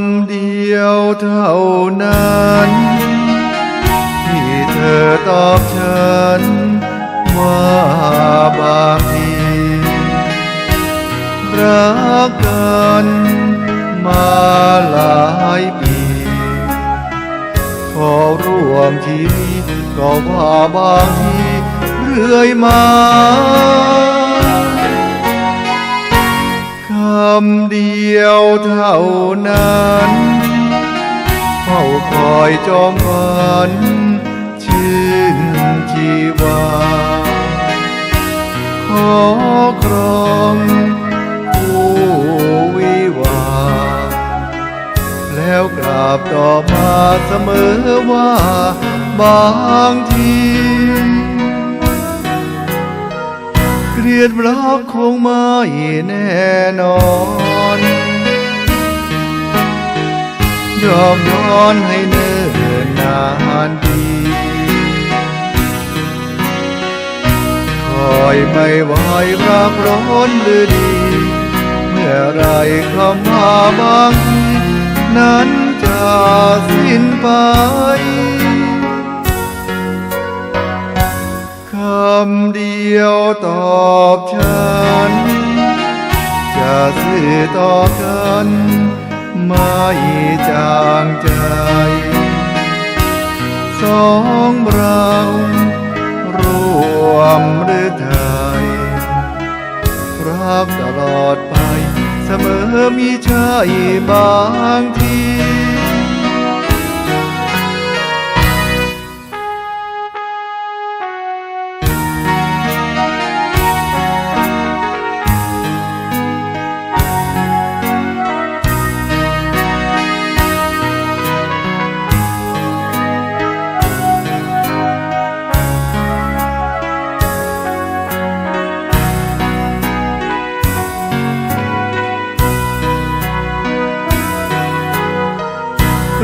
ำเดียวเท่านั้น ที่เธอตอบฉัน ว่าบางทีรักกันมาหลายปี ขอร่วมชีวิตก็ว่าบางทีเรื่อยมาำเดียวเท่านั้นเฝ้าคอยจองวันชื่นชีวา ขอครองผู้วิวา แล้วกราบต่อมาเสมอว่าบางที เกลียดรักคงไม่แน่นอนยอมย้อนให้เนิ่นนานทีคอยไม่ไหวรักร้อนหรือดี เมื่อไรคำว่าบางทีนั้นจะสิ้นไปำเดียวตอบฉัน จะสื่อต่อกันไม่จางใจ สองเรารวมหรือไทย รักตลอดไปเสมอมีใช่บางที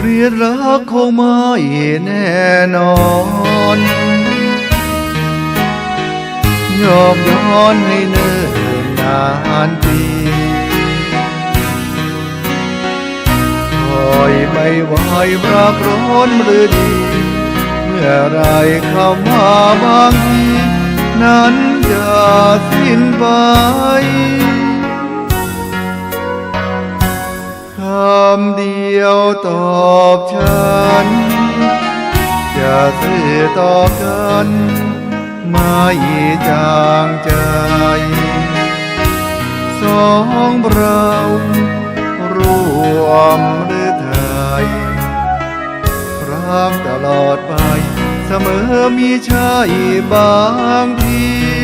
เกลียดรักคงไม่แน่นอน ยอมย้อนให้เนิ่นนานปีคอยไม่ไหวรักร้อนหรือดี เมื่อไรคำว่าบางทีนั้นจะสิ้นไป ยวตอบฉัน จะสื่อต่อกันไม่จางใจ สองเรารวมหรือไทยรักตลอดไปเสมอมีใช่บางที